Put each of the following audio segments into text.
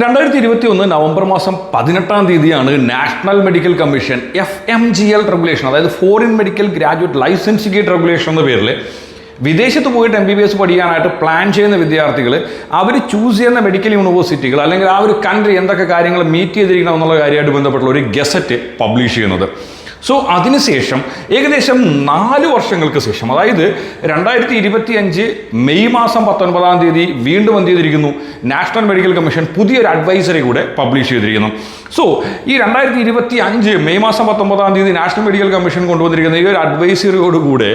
രണ്ടായിരത്തി ഇരുപത്തി ഒന്ന് നവംബർ മാസം പതിനെട്ടാം തീയതിയാണ് National Medical Commission F M G L regulation അതായത് foreign medical graduate licentiate regulation എന്ന പേരിൽ വിദേശത്ത് പോയിട്ട് എം ബി ബി എസ് പഠിക്കാനായിട്ട് പ്ലാൻ ചെയ്യുന്ന വിദ്യാർത്ഥികൾ അവർ ചൂസ് ചെയ്യുന്ന മെഡിക്കൽ യൂണിവേഴ്സിറ്റികൾ അല്ലെങ്കിൽ ആ ഒരു കൺട്രി എന്തൊക്കെ കാര്യങ്ങൾ മീറ്റ് ചെയ്തിരിക്കണം എന്നുള്ള കാര്യമായിട്ട് ബന്ധപ്പെട്ടുള്ള ഒരു ഗസറ്റ് പബ്ലിഷ് ചെയ്യുന്നത്. സോ അതിനുശേഷം ഏകദേശം നാല് വർഷങ്ങൾക്ക് ശേഷം അതായത് രണ്ടായിരത്തി ഇരുപത്തി അഞ്ച് മെയ് മാസം പത്തൊൻപതാം തീയതി വീണ്ടും എന്ത് ചെയ്തിരിക്കുന്നു? നാഷണൽ മെഡിക്കൽ കമ്മീഷൻ പുതിയൊരു അഡ്വൈസറി കൂടെ പബ്ലിഷ് ചെയ്തിരിക്കുന്നു. സോ ഈ രണ്ടായിരത്തി ഇരുപത്തി അഞ്ച് മെയ് മാസം പത്തൊമ്പതാം തീയതി നാഷണൽ മെഡിക്കൽ കമ്മീഷൻ കൊണ്ടുവന്നിരിക്കുന്ന ഈ ഒരു അഡ്വൈസറിയോടുകൂടെ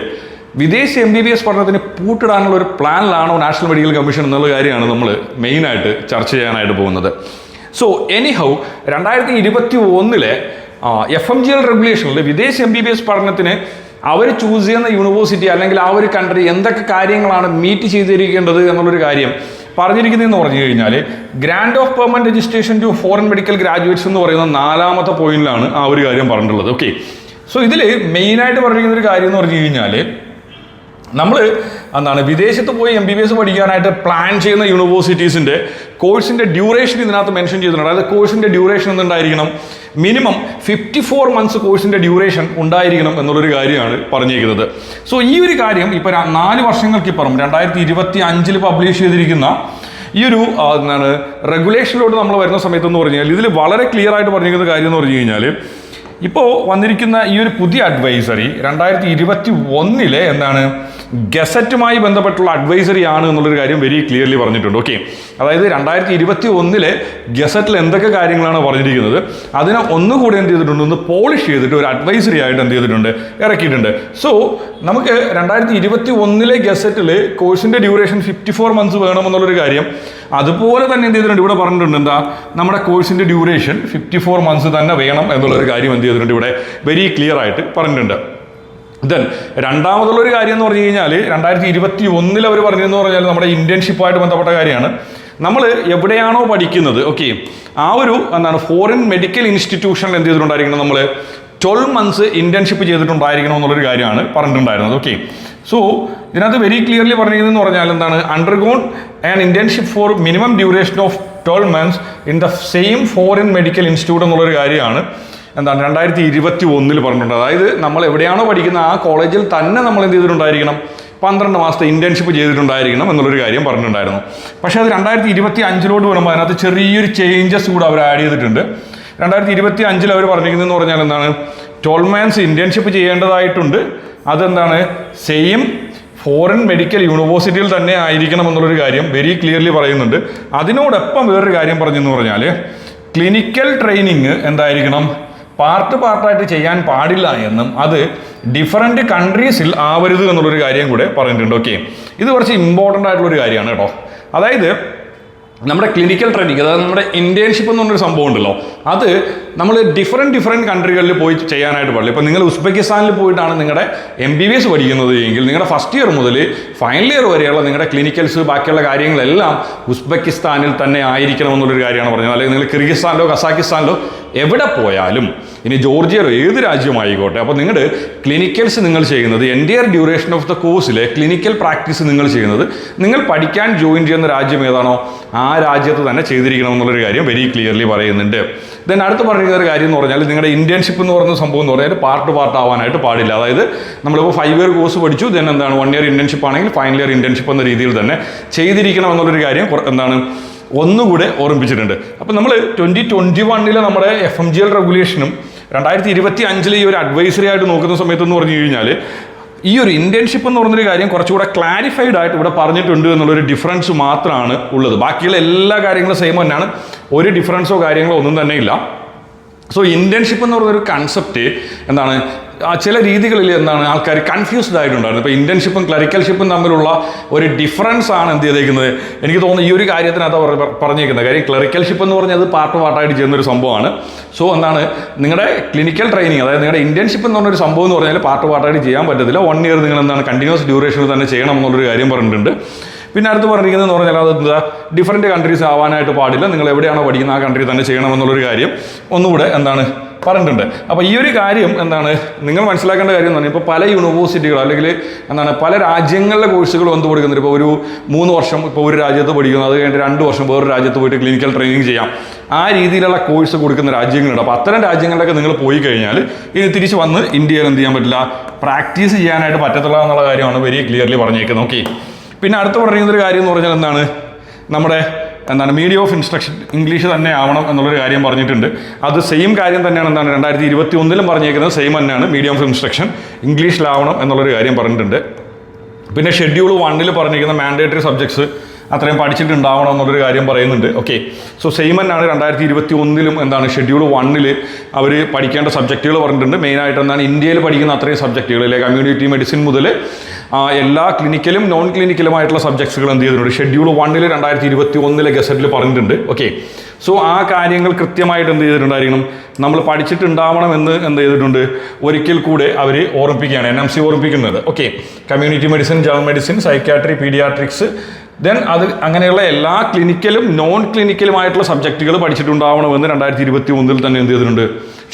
വിദേശ എം ബി ബി എസ് പഠനത്തിന് പൂട്ടിടാനുള്ള ഒരു പ്ലാനിലാണോ നാഷണൽ മെഡിക്കൽ കമ്മീഷൻ എന്നുള്ള കാര്യമാണ് നമ്മൾ മെയിനായിട്ട് ചർച്ച ചെയ്യാനായിട്ട് പോകുന്നത്. സോ എനിഹൗ രണ്ടായിരത്തി ഇരുപത്തി ഒന്നിലെ എഫ് എം ജി എൽ റെഗുലേഷനിൽ വിദേശ എം ബി ബി എസ് പഠനത്തിന് അവർ ചൂസ് ചെയ്യുന്ന യൂണിവേഴ്സിറ്റി അല്ലെങ്കിൽ ആ ഒരു കൺട്രി എന്തൊക്കെ കാര്യങ്ങളാണ് മീറ്റ് ചെയ്തിരിക്കേണ്ടത് എന്നുള്ളൊരു കാര്യം പറഞ്ഞിരിക്കുന്നതെന്ന് പറഞ്ഞു കഴിഞ്ഞാൽ grant of permanent registration to foreign medical graduates എന്ന് പറയുന്ന നാലാമത്തെ പോയിന്റിലാണ് ആ ഒരു കാര്യം പറഞ്ഞിട്ടുള്ളത്. ഓക്കെ സോ ഇതിൽ മെയിനായിട്ട് പറഞ്ഞിരിക്കുന്ന ഒരു കാര്യം എന്ന് പറഞ്ഞു കഴിഞ്ഞാൽ നമ്മൾ എന്താണ് വിദേശത്ത് പോയി എം ബി ബി എസ് പഠിക്കാനായിട്ട് പ്ലാൻ ചെയ്യുന്ന യൂണിവേഴ്സിറ്റീസിന്റെ കോഴ്സിന്റെ ഡ്യൂറേഷൻ ഇതിനകത്ത് മെൻഷൻ ചെയ്തിട്ടുണ്ട്. അതായത് കോഴ്സിന്റെ ഡ്യൂറേഷൻ എന്തുണ്ടായിരിക്കണം? മിനിമം ഫിഫ്റ്റി ഫോർ മന്ത്സ് കോഴ്സിന്റെ ഡ്യൂറേഷൻ ഉണ്ടായിരിക്കണം എന്നുള്ളൊരു കാര്യമാണ് പറഞ്ഞിരിക്കുന്നത്. സോ ഈ ഒരു കാര്യം ഇപ്പോൾ നാല് വർഷങ്ങൾക്കിപ്പുറം രണ്ടായിരത്തി ഇരുപത്തി അഞ്ചിൽ പബ്ലിഷ് ചെയ്തിരിക്കുന്ന ഈ ഒരു എന്താണ് റെഗുലേഷനിലോട്ട് നമ്മൾ വരുന്ന സമയത്ത് എന്ന് പറഞ്ഞു കഴിഞ്ഞാൽ ഇതിൽ വളരെ ക്ലിയർ ആയിട്ട് പറഞ്ഞിരിക്കുന്ന കാര്യം എന്ന് പറഞ്ഞു കഴിഞ്ഞാൽ ഇപ്പോൾ വന്നിരിക്കുന്ന ഈ ഒരു പുതിയ അഡ്വൈസറി രണ്ടായിരത്തി ഇരുപത്തി ഒന്നിലെ എന്താണ് ഗസറ്റുമായി ബന്ധപ്പെട്ടുള്ള അഡ്വൈസറി ആണ് എന്നുള്ളൊരു കാര്യം വെരി ക്ലിയർലി പറഞ്ഞിട്ടുണ്ട്. ഓക്കെ അതായത് രണ്ടായിരത്തി ഇരുപത്തി ഒന്നിലെ ഗസറ്റിൽ എന്തൊക്കെ കാര്യങ്ങളാണ് പറഞ്ഞിരിക്കുന്നത്? അതിനെ ഒന്നുകൂടി എന്ത് ചെയ്തിട്ടുണ്ട്? ഒന്ന് പോളിഷ് ചെയ്തിട്ട് ഒരു അഡ്വൈസറി ആയിട്ട് എന്ത് ചെയ്തിട്ടുണ്ട്? ഇറക്കിയിട്ടുണ്ട്. സോ നമുക്ക് രണ്ടായിരത്തി ഇരുപത്തി ഒന്നിലെ ഗസറ്റിൽ കോഴ്സിന്റെ ഡ്യൂറേഷൻ ഫിഫ്റ്റി ഫോർ മന്ത്സ് വേണമെന്നുള്ളൊരു കാര്യം. അതുപോലെ തന്നെ എന്ത് ചെയ്തിട്ടുണ്ട്? ഇവിടെ പറഞ്ഞിട്ടുണ്ട് എന്താ? നമ്മുടെ കോഴ്സിന്റെ ഡ്യൂറേഷൻ ഫിഫ്റ്റി ഫോർ മന്ത്സ് തന്നെ വേണം എന്നുള്ളൊരു കാര്യം എന്ത് ചെയ്തിട്ടുണ്ട് ഇവിടെ? വെരി ക്ലിയർ ആയിട്ട് പറഞ്ഞിട്ടുണ്ട്. ദെൻ രണ്ടാമതുള്ളൊരു കാര്യം എന്ന് പറഞ്ഞു കഴിഞ്ഞാൽ രണ്ടായിരത്തി ഇരുപത്തി ഒന്നിൽ അവർ പറഞ്ഞതെന്ന് പറഞ്ഞാൽ നമ്മുടെ ഇന്റേൺഷിപ്പുമായിട്ട് ബന്ധപ്പെട്ട കാര്യമാണ്. നമ്മൾ എവിടെയാണോ പഠിക്കുന്നത് ഓക്കെ ആ ഒരു എന്താണ് ഫോറിൻ മെഡിക്കൽ ഇൻസ്റ്റിറ്റ്യൂഷനിൽ എന്ത് ചെയ്തിട്ടുണ്ടായിരിക്കണം നമ്മൾ ട്വൽവ് മന്ത്സ് ഇന്റേൺഷിപ്പ് ചെയ്തിട്ടുണ്ടായിരിക്കണം എന്നുള്ളൊരു കാര്യമാണ് പറഞ്ഞിട്ടുണ്ടായിരുന്നത് ഓക്കെ സോ ഇതിനകത്ത് വെരി ക്ലിയർലി പറഞ്ഞിരിക്കുന്നതെന്ന് പറഞ്ഞാൽ എന്താണ്? Undergone and internship for minimum duration of twelve months in the same foreign medical institute എന്നുള്ളൊരു കാര്യമാണ്. എന്താണ് രണ്ടായിരത്തി ഇരുപത്തി ഒന്നിൽ പറഞ്ഞിട്ടുണ്ട്. അതായത് നമ്മൾ എവിടെയാണോ പഠിക്കുന്ന ആ കോളേജിൽ തന്നെ നമ്മൾ എന്ത് ചെയ്തിട്ടുണ്ടായിരിക്കണം? പന്ത്രണ്ട് മാസത്തെ ഇന്റേൺഷിപ്പ് ചെയ്തിട്ടുണ്ടായിരിക്കണം എന്നുള്ളൊരു കാര്യം പറഞ്ഞിട്ടുണ്ടായിരുന്നു. പക്ഷേ അത് രണ്ടായിരത്തി ഇരുപത്തി അഞ്ചിലോട്ട് വരുമ്പോൾ അതിനകത്ത് ചെറിയൊരു ചേഞ്ചസ് കൂടെ അവർ ആഡ് ചെയ്തിട്ടുണ്ട്. രണ്ടായിരത്തി ഇരുപത്തി അഞ്ചിൽ അവർ പറഞ്ഞിരിക്കുന്നതെന്ന് പറഞ്ഞാൽ എന്താണ്? ട്വൽവ് മന്ത്സ് ഇന്റേൺഷിപ്പ് ചെയ്യേണ്ടതായിട്ടുണ്ട്. അതെന്താണ്? സെയിം ഫോറിൻ മെഡിക്കൽ യൂണിവേഴ്സിറ്റിയിൽ തന്നെ ആയിരിക്കണം എന്നുള്ളൊരു കാര്യം വെരി ക്ലിയർലി പറയുന്നുണ്ട്. അതിനോടൊപ്പം വേറൊരു കാര്യം പറഞ്ഞെന്ന് പറഞ്ഞാൽ ക്ലിനിക്കൽ ട്രെയിനിങ് എന്തായിരിക്കണം? പാർട്ട് പാർട്ടായിട്ട് ചെയ്യാൻ പാടില്ല എന്നും അത് ഡിഫറന്റ് കൺട്രീസിൽ ആവരുത് എന്നുള്ളൊരു കാര്യം കൂടെ പറഞ്ഞിട്ടുണ്ട്. ഓക്കെ ഇത് കുറച്ച് ഇമ്പോർട്ടന്റ് ആയിട്ടുള്ളൊരു കാര്യമാണ് കേട്ടോ. അതായത് നമ്മുടെ ക്ലിനിക്കൽ ട്രെയിനിങ് അതായത് നമ്മുടെ ഇന്റേൺഷിപ്പ് എന്ന് പറഞ്ഞൊരു സംഭവം ഉണ്ടല്ലോ. അത് നമ്മൾ ഡിഫറെന്റ് ഡിഫറെന്റ് കൺട്രികളിൽ പോയി ചെയ്യാനായിട്ട് പാടില്ല. ഇപ്പം നിങ്ങൾ ഉസ്ബെക്കിസ്ഥാനിൽ പോയിട്ടാണ് നിങ്ങളുടെ എം ബി ബി എസ് പഠിക്കുന്നത് എങ്കിൽ നിങ്ങളുടെ ഫസ്റ്റ് ഇയർ മുതൽ ഫൈനൽ ഇയർ വരെയുള്ള നിങ്ങളുടെ ക്ലിനിക്കൽസ് ബാക്കിയുള്ള കാര്യങ്ങളെല്ലാം ഉസ്ബെക്കിസ്ഥാനിൽ തന്നെ ആയിരിക്കണം എന്നുള്ളൊരു കാര്യമാണ് പറഞ്ഞത്. അല്ലെങ്കിൽ നിങ്ങൾ കിർഗിസ്ഥാനിലോ കസാക്കിസ്ഥാനിലോ എവിടെ പോയാലും ഇനി ജോർജിയയിലോ ഏത് രാജ്യമായിക്കോട്ടെ? അപ്പോൾ നിങ്ങളുടെ ക്ലിനിക്കൽസ് നിങ്ങൾ ചെയ്യുന്നത് എൻഡിയർ ഡ്യൂറേഷൻ ഓഫ് ദ കോഴ്സിലെ ക്ലിനിക്കൽ പ്രാക്ടീസ് നിങ്ങൾ ചെയ്യുന്നത് നിങ്ങൾ പഠിക്കാൻ ജോയിൻ ചെയ്യുന്ന രാജ്യം ഏതാണോ ആ രാജ്യത്ത് തന്നെ ചെയ്തിരിക്കണം എന്നുള്ളൊരു കാര്യം വെരി ക്ലിയർലി പറയുന്നുണ്ട്. ദെൻ അടുത്ത് പറഞ്ഞിരിക്കുന്ന ഒരു കാര്യം എന്ന് പറഞ്ഞാൽ നിങ്ങളുടെ ഇന്റേൺഷിപ്പ് എന്ന് പറയുന്ന സംഭവം എന്ന് പറഞ്ഞാൽ പാർട്ട് പാർട്ട് ആവാനായിട്ട് പാടില്ല. അതായത് നമ്മളിപ്പോൾ ഫൈവ് ഇയർ കോഴ്സ് പഠിച്ചു ദെൻ എന്താണ് വൺ ഇയർ ഇന്റേൺഷിപ്പ് ആണെങ്കിൽ ഫൈനൽ ഇയർ ഇന്റേൺഷിപ്പ് എന്ന രീതിയിൽ തന്നെ ചെയ്തിരിക്കണം എന്നുള്ളൊരു കാര്യം എന്താണ് ഒന്നുകൂടെ ഓർമ്മിപ്പിച്ചിട്ടുണ്ട്. അപ്പോൾ നമ്മൾ ട്വന്റി ട്വന്റി വണ്ണിലെ നമ്മുടെ എഫ് എം ജി എൽ റെഗുലേഷനും രണ്ടായിരത്തി ഇരുപത്തി അഞ്ചിൽ ഈ ഒരു അഡ്വൈസറി ആയിട്ട് നോക്കുന്ന സമയത്ത് എന്ന് പറഞ്ഞു കഴിഞ്ഞാൽ ഈ ഒരു ഇന്റേൺഷിപ്പ് എന്ന് പറഞ്ഞൊരു കാര്യം കുറച്ചുകൂടെ ക്ലാരിഫൈഡ് ആയിട്ട് ഇവിടെ പറഞ്ഞിട്ടുണ്ട് എന്നുള്ളൊരു ഡിഫറൻസ് മാത്രമാണ് ഉള്ളത്. ബാക്കിയുള്ള എല്ലാ കാര്യങ്ങളും സെയിം തന്നെയാണ്. ഒരു ഡിഫറൻസോ കാര്യങ്ങളോ ഒന്നും തന്നെ ഇല്ല. സോ ഇന്റേൺഷിപ്പ് എന്ന് പറയുന്നൊരു കൺസെപ്റ്റ് എന്താണ്? ചില രീതികളിൽ എന്താണ് ആൾക്കാർ കൺഫ്യൂസ്ഡ് ആയിട്ടുണ്ടായിരുന്നു. ഇപ്പോൾ ഇന്റേൺഷിപ്പും ക്ലറിക്കൽഷിപ്പും തമ്മിലുള്ള ഒരു ഡിഫറൻസ് ആണ് എന്ത് ചെയ്തേക്കുന്നത്. എനിക്ക് തോന്നുന്നു ഈ ഒരു കാര്യത്തിനകത്ത് അവർ പറഞ്ഞേക്കുന്നത്. കാര്യം ക്ലറിക്കൽഷിപ്പ് എന്ന് പറഞ്ഞാൽ അത് പാർട്ട് പാർട്ടായിട്ട് ചെയ്യുന്ന ഒരു സംഭവമാണ്. സോ എന്താണ് നിങ്ങളുടെ ക്ലിനിക്കൽ ട്രെയിനിങ് അതായത് നിങ്ങളുടെ ഇന്റേൺഷിപ്പ് എന്ന് പറഞ്ഞൊരു സംഭവം എന്ന് പറഞ്ഞാൽ പാർട്ട് പാർട്ടായിട്ട് ചെയ്യാൻ പറ്റത്തില്ല. വൺ ഇയർ നിങ്ങൾ എന്താണ് കണ്ടിന്യൂസ് ഡ്യൂറേഷനിൽ തന്നെ ചെയ്യണം എന്നുള്ളൊരു കാര്യം പറഞ്ഞിട്ടുണ്ട്. പിന്നെ അടുത്ത് പറഞ്ഞിരിക്കുന്നത് എന്ന് പറഞ്ഞാൽ അത് എന്താ ഡിഫറെന്റ് കൺട്രീസ് ആവാനായിട്ട് പാടില്ല. നിങ്ങൾ എവിടെയാണോ പഠിക്കുന്നത് ആ കൺട്രി തന്നെ ചെയ്യണമെന്നുള്ളൊരു കാര്യം. ഒന്നുകൂടെ എന്താണ് പറഞ്ഞിട്ടുണ്ട്. അപ്പോൾ ഈ ഒരു കാര്യം എന്താണ്? നിങ്ങൾ മനസ്സിലാക്കേണ്ട കാര്യം എന്ന് പറഞ്ഞാൽ ഇപ്പോൾ പല യൂണിവേഴ്സിറ്റികളോ അല്ലെങ്കിൽ എന്താണ് പല രാജ്യങ്ങളിലെ കോഴ്സുകൾ വന്നു കൊടുക്കുന്നുണ്ട്. ഇപ്പോൾ ഒരു മൂന്ന് വർഷം ഇപ്പോൾ ഒരു രാജ്യത്ത് പഠിക്കുന്നു. അത് കഴിഞ്ഞിട്ട് രണ്ട് വർഷം വേറൊരു രാജ്യത്ത് പോയിട്ട് ക്ലിനിക്കൽ ട്രെയിനിങ് ചെയ്യാം. ആ രീതിയിലുള്ള കോഴ്സ് കൊടുക്കുന്ന രാജ്യങ്ങളുണ്ട്. അപ്പോൾ അത്തരം രാജ്യങ്ങളിലൊക്കെ നിങ്ങൾ പോയി കഴിഞ്ഞാൽ ഇനി തിരിച്ച് വന്ന് ഇന്ത്യയിൽ എന്ത് ചെയ്യാൻ പറ്റില്ല? പ്രാക്ടീസ് ചെയ്യാനായിട്ട് പറ്റത്തുള്ള എന്നുള്ള കാര്യമാണ് വെരി ക്ലിയർലി പറഞ്ഞേക്കുന്നത്. ഓക്കെ പിന്നെ അടുത്ത് പറയുന്നൊരു കാര്യം എന്ന് പറഞ്ഞാൽ എന്താണ്? നമ്മുടെ എന്താണ് മീഡിയ ഓഫ് ഇൻസ്ട്രക്ഷൻ ഇംഗ്ലീഷ് തന്നെ ആവണം എന്നുള്ളൊരു കാര്യം പറഞ്ഞിട്ടുണ്ട്. അത് സെയിം കാര്യം തന്നെയാണ് എന്താണ് രണ്ടായിരത്തി ഇരുപത്തി ഒന്നിലും പറഞ്ഞേക്കുന്നത് സെയിം തന്നെയാണ് മീഡിയം ഓഫ് ഇൻസ്ട്രക്ഷൻ ഇംഗ്ലീഷിലാവണം എന്നുള്ളൊരു കാര്യം പറഞ്ഞിട്ടുണ്ട്. പിന്നെ ഷെഡ്യൂൾ വണ്ണിൽ പറഞ്ഞിരിക്കുന്ന മാൻഡേറ്ററി സബ്ജക്ട്സ് അത്രയും പഠിച്ചിട്ടുണ്ടാവണം എന്നുള്ളൊരു കാര്യം പറയുന്നുണ്ട്. ഓക്കെ സോ സെയിം തന്നെയാണ് രണ്ടായിരത്തി ഇരുപത്തി ഒന്നിലും എന്താണ് ഷെഡ്യൂൾ വണ്ണിൽ അവർ പഠിക്കേണ്ട സബ്ജക്റ്റുകൾ പറഞ്ഞിട്ടുണ്ട്. മെയിനായിട്ട് എന്താണ് ഇന്ത്യയിൽ പഠിക്കുന്ന അത്രയും സബ്ജക്റ്റുകൾ അല്ലെ? കമ്മ്യൂണിറ്റി മെഡിസിൻ മുതൽ എല്ലാ ക്ലിനിക്കലും നോൺ ക്ലിനിക്കലുമായിട്ടുള്ള സബ്ജക്ട്സുകൾ എന്ത് ചെയ്തിട്ടുണ്ട്. ഷെഡ്യൂൾ വണ്ണിൽ രണ്ടായിരത്തി ഇരുപത്തി ഒന്നിലെ ഗസറ്റിൽ പറഞ്ഞിട്ടുണ്ട്. ഓക്കെ സോ ആ കാര്യങ്ങൾ കൃത്യമായിട്ട് എന്ത് ചെയ്തിട്ടുണ്ടായിരിക്കണം? നമ്മൾ പഠിച്ചിട്ടുണ്ടാവണം എന്ന് എന്ത് ചെയ്തിട്ടുണ്ട്? ഒരിക്കൽ കൂടെ അവർ ഓർമ്മിപ്പിക്കുകയാണ്. എൻ എം സി ഓർമ്മിപ്പിക്കുന്നത്. Okay community medicine general medicine psychiatry paediatrics then അത് അങ്ങനെയുള്ള എല്ലാ ക്ലിനിക്കലും നോൺ ക്ലിനിക്കലുമായിട്ടുള്ള സബ്ജക്റ്റുകൾ പഠിച്ചിട്ടുണ്ടാവണമെന്ന് രണ്ടായിരത്തി ഇരുപത്തി ഒന്നിൽ തന്നെ എന്ത് ചെയ്തിട്ടുണ്ട്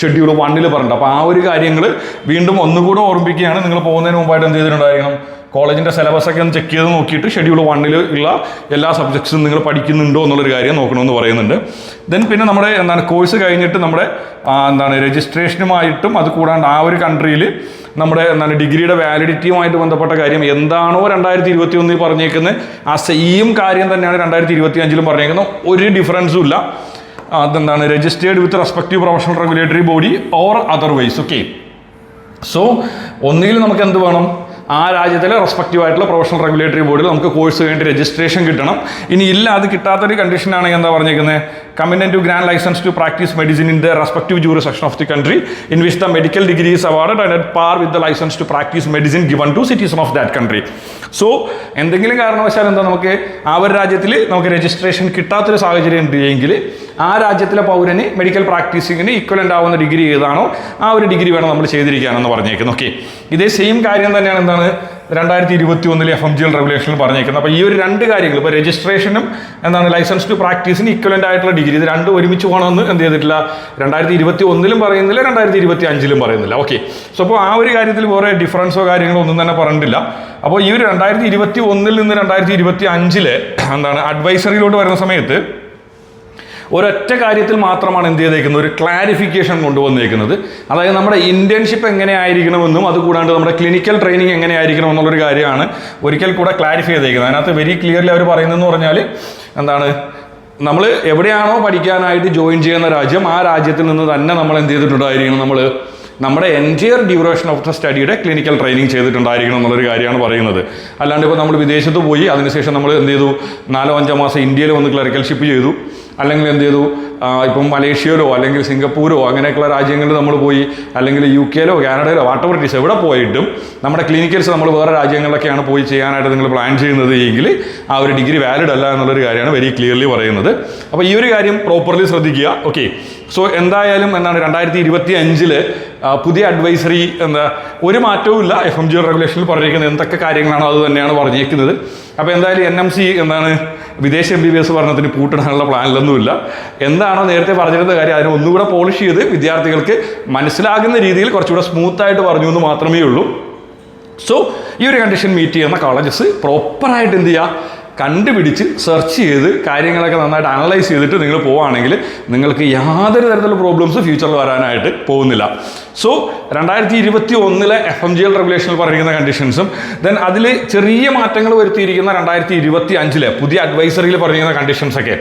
ഷെഡ്യൂൾ വണ്ണിൽ പറഞ്ഞിട്ടുണ്ട്. അപ്പോൾ ആ ഒരു കാര്യങ്ങൾ വീണ്ടും ഒന്നുകൂടെ ഓർമ്മിപ്പിക്കുകയാണ്. നിങ്ങൾ പോകുന്നതിന് മുമ്പായിട്ട് എന്ത് ചെയ്തിട്ടുണ്ടായിരിക്കണം? കോളേജിന്റെ സിലബസ് ഒക്കെ ഒന്ന് ചെക്ക് ചെയ്ത് നോക്കിയിട്ട് ഷെഡ്യൂൾ വണ്ണിൽ ഉള്ള എല്ലാ സബ്ജക്ട്സും നിങ്ങൾ പഠിക്കുന്നുണ്ടോ എന്നുള്ളൊരു കാര്യം നോക്കണമെന്ന് പറയുന്നുണ്ട്. ദെൻ പിന്നെ നമ്മുടെ എന്താണ് കോഴ്സ് കഴിഞ്ഞിട്ട് നമ്മുടെ എന്താണ് രജിസ്ട്രേഷനുമായിട്ടും അത് കൂടാണ്ട് ആ ഒരു കൺട്രിയിൽ നമ്മുടെ എന്താണ് ഡിഗ്രിയുടെ വാലിഡിറ്റിയുമായിട്ട് ബന്ധപ്പെട്ട കാര്യം എന്താണോ രണ്ടായിരത്തി ഇരുപത്തി ഒന്നിൽ പറഞ്ഞേക്കുന്നത് ആ സെയിം കാര്യം തന്നെയാണ് രണ്ടായിരത്തി ഇരുപത്തി അഞ്ചിലും പറഞ്ഞേക്കുന്നത്. ഒരു ഡിഫറൻസും ഇല്ല. അതെന്താണ് registered with respective professional regulatory body or otherwise okay so ഒന്നുകിൽ നമുക്ക് എന്ത് വേണം? ആ രാജ്യത്തിലെ റെസ്പെക്റ്റീവ് ആയിട്ടുള്ള പ്രൊഫഷണൽ റെഗുലേറ്ററി ബോർഡിൽ നമുക്ക് കോഴ്സ് വേണ്ടി രജിസ്ട്രേഷൻ കിട്ടണം. ഇനി ഇല്ല അത് കിട്ടാത്തൊരു കണ്ടീഷനാണ് എന്താ പറഞ്ഞേക്കുന്നത് committed to grant licence to practise medicine in the respective jurisdiction of the country in which the medical degree is awarded and at par with the licence to practise medicine given to citizen of that country so എന്തെങ്കിലും കാരണവശാൽ എന്താ നമുക്ക് ആ ഒരു രാജ്യത്തിൽ നമുക്ക് registration കിട്ടാത്തൊരു സാഹചര്യം ഉണ്ട് എങ്കിൽ ആ രാജ്യത്തിലെ പൗരന് മെഡിക്കൽ പ്രാക്ടീസിങ്ങിന് ഇക്വലന്റ് ആവുന്ന ഡിഗ്രി ഏതാണോ ആ ഒരു ഡിഗ്രി വേണം നമ്മൾ ചെയ്തിരിക്കുകയാണെന്ന് പറഞ്ഞേക്കുന്നത് ഓക്കെ ഇതേ സെയിം കാര്യം തന്നെയാണ് എന്താണ് രണ്ടായിരത്തി ഇരുപത്തി ഒന്നിൽ എഫ് എം ജി എൽ റെഗുലേഷനിൽ പറഞ്ഞേക്കുന്നത്. അപ്പോൾ ഈ ഒരു രണ്ട് കാര്യങ്ങൾ ഇപ്പോൾ രജിസ്ട്രേഷനും എന്താണ് ലൈസൻസ് ടു പ്രാക്ടീസിന് ഇക്വലന്റ് ആയിട്ടുള്ള ഡിഗ്രി ഇത് രണ്ടും ഒരുമിച്ച് പോകണമെന്ന് എന്ത് ചെയ്തിട്ടില്ല? രണ്ടായിരത്തി ഇരുപത്തി ഒന്നിലും പറയുന്നില്ല രണ്ടായിരത്തി ഇരുപത്തി അഞ്ചിലും പറയുന്നില്ല. ഓക്കെ സോ അപ്പോൾ ആ ഒരു കാര്യത്തിൽ വേറെ ഡിഫറൻസോ കാര്യങ്ങളോ ഒന്നും തന്നെ പറഞ്ഞിട്ടില്ല അപ്പോൾ ഈ ഒരു രണ്ടായിരത്തി ഇരുപത്തി ഒന്നിൽ നിന്ന് രണ്ടായിരത്തി ഇരുപത്തി അഞ്ചിലെ എന്താണ് അഡ്വൈസറിയിലോട്ട് വരുന്ന സമയത്ത് ഒരൊറ്റ കാര്യത്തിൽ മാത്രമാണ് എന്ത് ചെയ്തേക്കുന്നത്? ഒരു ക്ലാരിഫിക്കേഷൻ കൊണ്ടുവന്നേക്കുന്നത്. അതായത് നമ്മുടെ ഇന്റേൺഷിപ്പ് എങ്ങനെ ആയിരിക്കണമെന്നും അതുകൂടാണ്ട് നമ്മുടെ ക്ലിനിക്കൽ ട്രെയിനിങ് എങ്ങനെ ആയിരിക്കണം എന്നുള്ളൊരു കാര്യമാണ് ഒരിക്കൽ കൂടെ ക്ലാരിഫൈ ചെയ്തേക്കുന്നത്. അതിനകത്ത് വെരി ക്ലിയർലി അവർ പറയുന്നതെന്ന് പറഞ്ഞാൽ എന്താണ്? നമ്മൾ എവിടെയാണോ പഠിക്കാനായിട്ട് ജോയിൻ ചെയ്യുന്ന രാജ്യം ആ രാജ്യത്തിൽ നിന്ന് തന്നെ നമ്മൾ എന്ത് ചെയ്തിട്ടുണ്ടായിരിക്കണം? നമ്മൾ നമ്മുടെ എൻജിയർ ഡ്യൂറേഷൻ ഓഫ് ദ സ്റ്റഡിയുടെ ക്ലിനിക്കൽ ട്രെയിനിങ് ചെയ്തിട്ടുണ്ടായിരിക്കണം എന്നുള്ളൊരു കാര്യമാണ് പറയുന്നത്. അല്ലാണ്ട് ഇപ്പോൾ നമ്മൾ വിദേശത്ത് പോയി അതിനുശേഷം നമ്മൾ എന്ത് ചെയ്തു? നാലോ അഞ്ചോ മാസം ഇന്ത്യയിൽ വന്ന് ക്ലറിക്കൽഷിപ്പ് ചെയ്തു. അല്ലെങ്കിൽ എന്ത് ചെയ്തു? ഇപ്പം മലേഷ്യയിലോ അല്ലെങ്കിൽ സിംഗപ്പൂരോ അങ്ങനെയൊക്കെയുള്ള രാജ്യങ്ങളിൽ നമ്മൾ പോയി അല്ലെങ്കിൽ യു കെയിലോ കാനഡയിലോ വാട്ടർ ഇറ്റ് എവിടെ പോയിട്ടും നമ്മുടെ ക്ലിനിക്കൽസ് നമ്മൾ വേറെ രാജ്യങ്ങളിലൊക്കെയാണ് പോയി ചെയ്യാനായിട്ട് നിങ്ങൾ പ്ലാൻ ചെയ്യുന്നത് എങ്കിൽ ആ ഒരു ഡിഗ്രി വാലിഡ് അല്ല എന്നുള്ളൊരു കാര്യമാണ് വെരി ക്ലിയർലി പറയുന്നത്. അപ്പോൾ ഈ ഒരു കാര്യം പ്രോപ്പർലി ശ്രദ്ധിക്കുക. ഓക്കെ സോ എന്തായാലും എന്താണ് രണ്ടായിരത്തി ഇരുപത്തി അഞ്ചിൽ പുതിയ അഡ്വൈസറി എന്താ ഒരു മാറ്റവും ഇല്ല എഫ് എം ജി റെഗുലേഷനിൽ പറഞ്ഞിരിക്കുന്നത്. എന്തൊക്കെ കാര്യങ്ങളാണോ അത് തന്നെയാണ് പറഞ്ഞിരിക്കുന്നത്. അപ്പോൾ എന്തായാലും എൻ എം സി എന്താണ് വിദേശ എം ബി ബി എസ് പഠനത്തിന് പൂട്ടിടാനുള്ള പ്ലാനിലൊന്നുമില്ല. എന്താണോ നേരത്തെ പറഞ്ഞിരുന്ന കാര്യം അതിനെ ഒന്നുകൂടെ പോളിഷ് ചെയ്ത് വിദ്യാർത്ഥികൾക്ക് മനസ്സിലാകുന്ന രീതിയിൽ കുറച്ചുകൂടെ സ്മൂത്തായിട്ട് പറഞ്ഞു എന്ന് മാത്രമേ ഉള്ളൂ സോ ഈ ഒരു കണ്ടീഷൻ മീറ്റ് ചെയ്യുന്ന കോളേജസ് പ്രോപ്പറായിട്ട് എന്ത് ചെയ്യുക? കണ്ടുപിടിച്ച് സെർച്ച് ചെയ്ത് കാര്യങ്ങളൊക്കെ നന്നായിട്ട് അനലൈസ് ചെയ്തിട്ട് നിങ്ങൾ പോവുകയാണെങ്കിൽ നിങ്ങൾക്ക് യാതൊരു തരത്തിലുള്ള പ്രോബ്ലംസ് ഫ്യൂച്ചറിൽ വരാനായിട്ട് പോകുന്നില്ല. സോ രണ്ടായിരത്തി ഇരുപത്തി ഒന്നിലെ എഫ് എം ജി എൽ റെഗുലേഷനിൽ പറഞ്ഞിരിക്കുന്ന കണ്ടീഷൻസും ദെൻ അതിൽ ചെറിയ മാറ്റങ്ങൾ വരുത്തിയിരിക്കുന്ന രണ്ടായിരത്തി ഇരുപത്തി അഞ്ചിലെ പുതിയ അഡ്വൈസറിയിൽ പറഞ്ഞിരിക്കുന്ന കണ്ടീഷൻസൊക്കെ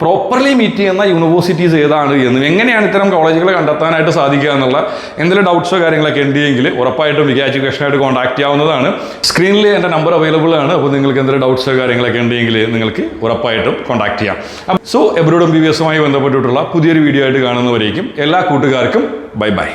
പ്രോപ്പർലി മീറ്റ് ചെയ്യുന്ന യൂണിവേഴ്സിറ്റീസ് ഏതാണ് എന്നും എങ്ങനെയാണ് ഇത്തരം കോളേജുകൾ കണ്ടെത്താനായിട്ട് സാധിക്കുക എന്നുള്ള എന്തെങ്കിലും ഡൗട്ട്സോ കാര്യങ്ങളൊക്കെ ഉണ്ടെങ്കിൽ ഉറപ്പായിട്ടും വിക എഡ്യൂക്കേഷനായിട്ട് കോൺടാക്ട് ചെയ്യാവുന്നതാണ്. സ്ക്രീനിൽ എന്റെ നമ്പർ അവൈലബിൾ ആണ്. അപ്പോൾ നിങ്ങൾക്ക് എന്തെങ്കിലും ഡൗട്ട്സോ കാര്യങ്ങളൊക്കെ ഉണ്ടെങ്കിൽ നിങ്ങൾക്ക് ഉറപ്പായിട്ടും കോൺടാക്ട് ചെയ്യാം. സോ എബ്രോഡ് ബി എസുമായി ബന്ധപ്പെട്ടിട്ടുള്ള പുതിയൊരു വീഡിയോ ആയിട്ട് കാണുന്നവരേക്കും എല്ലാ കൂട്ടുകാർക്കും ബൈ ബൈ